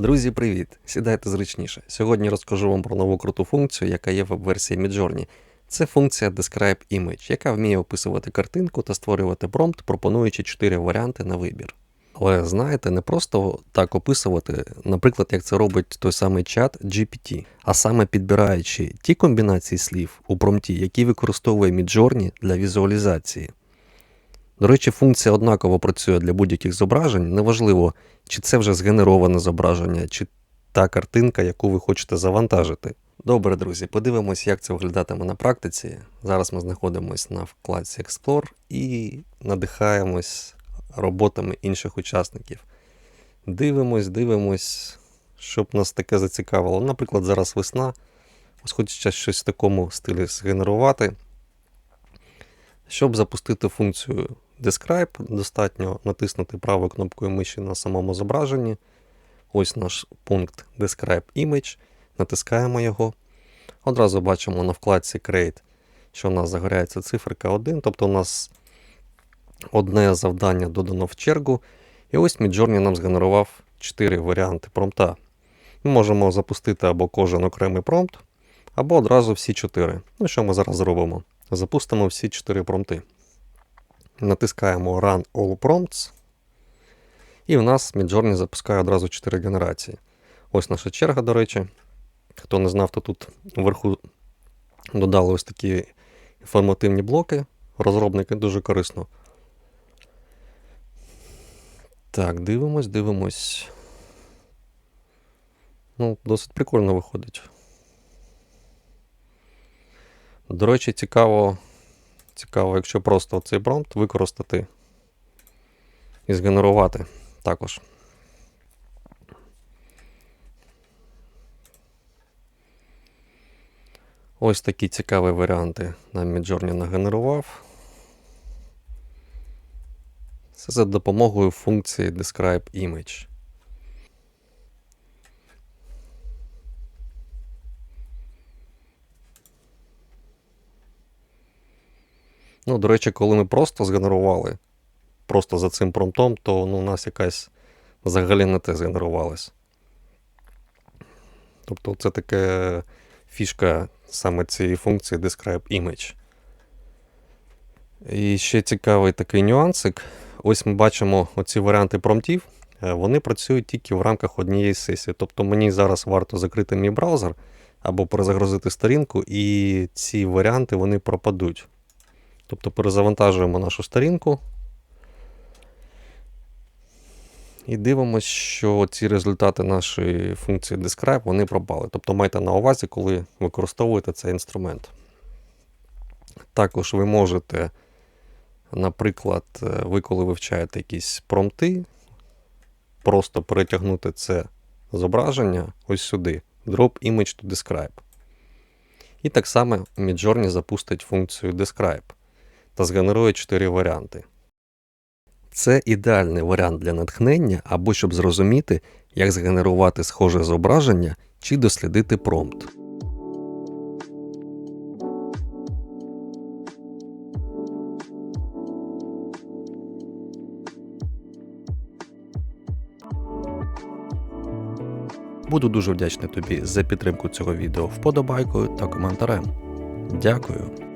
Друзі, привіт! Сідайте зручніше. Сьогодні розкажу вам про нову круту функцію, яка є в версії Midjourney. Це функція Describe Image, яка вміє описувати картинку та створювати промпт, пропонуючи 4 варіанти на вибір. Але знаєте, не просто так описувати, наприклад, як це робить той самий чат GPT, а саме підбираючи ті комбінації слів у промпті, які використовує Midjourney для візуалізації. До речі, функція однаково працює для будь-яких зображень, неважливо, чи це вже згенероване зображення, чи та картинка, яку ви хочете завантажити. Добре, друзі, подивимось, як це виглядатиме на практиці. Зараз ми знаходимося на вкладці Explore і надихаємось роботами інших учасників. Дивимось, дивимось, щоб нас таке зацікавило. Наприклад, зараз весна. Ось хочеться щось в такому стилі згенерувати. Щоб запустити функцію Describe, достатньо натиснути правою кнопкою миші на самому зображенні. Ось наш пункт Describe Image. Натискаємо його. Одразу бачимо на вкладці Create, що у нас загоряється циферка 1, тобто у нас одне завдання додано в чергу. І ось Midjourney нам згенерував 4 варіанти промпта. Ми можемо запустити або кожен окремий промпт, або одразу всі 4. Ну, що ми зараз зробимо? Запустимо всі 4 промпти. Натискаємо Run All Prompts. І в нас Midjourney запускає одразу 4 генерації. Ось наша черга, до речі. Хто не знав, то тут вверху додали ось такі інформативні блоки. Розробники дуже корисно. Так, дивимось, дивимось. Ну, досить прикольно виходить. До речі, цікаво, цікаво, якщо просто цей промпт використати і згенерувати також. Ось такі цікаві варіанти нам Midjourney нагенерував. Це за допомогою функції Describe Image. Ну, до речі, коли ми просто згенерували, просто за цим промптом, то ну, у нас якась взагалі не те згенерувалась. Тобто це таке фішка саме цієї функції Describe Image. І ще цікавий такий нюансик. Ось ми бачимо оці варіанти промптів, е, вони працюють тільки в рамках однієї сесії. Тобто мені зараз варто закрити мій браузер або перезагрузити сторінку, і ці варіанти вони пропадуть. Тобто перезавантажуємо нашу сторінку. І дивимося, що ці результати нашої функції Describe вони пропали. Тобто майте на увазі, коли використовуєте цей інструмент. Також ви можете, наприклад, ви коли вивчаєте якісь промпти, просто перетягнути це зображення ось сюди. Drop image to describe. І так само Midjourney запустить функцію Describe та згенерує 4 варіанти. Це ідеальний варіант для натхнення або щоб зрозуміти, як згенерувати схоже зображення чи дослідити промпт. Буду дуже вдячний тобі за підтримку цього відео вподобайкою та коментарем. Дякую.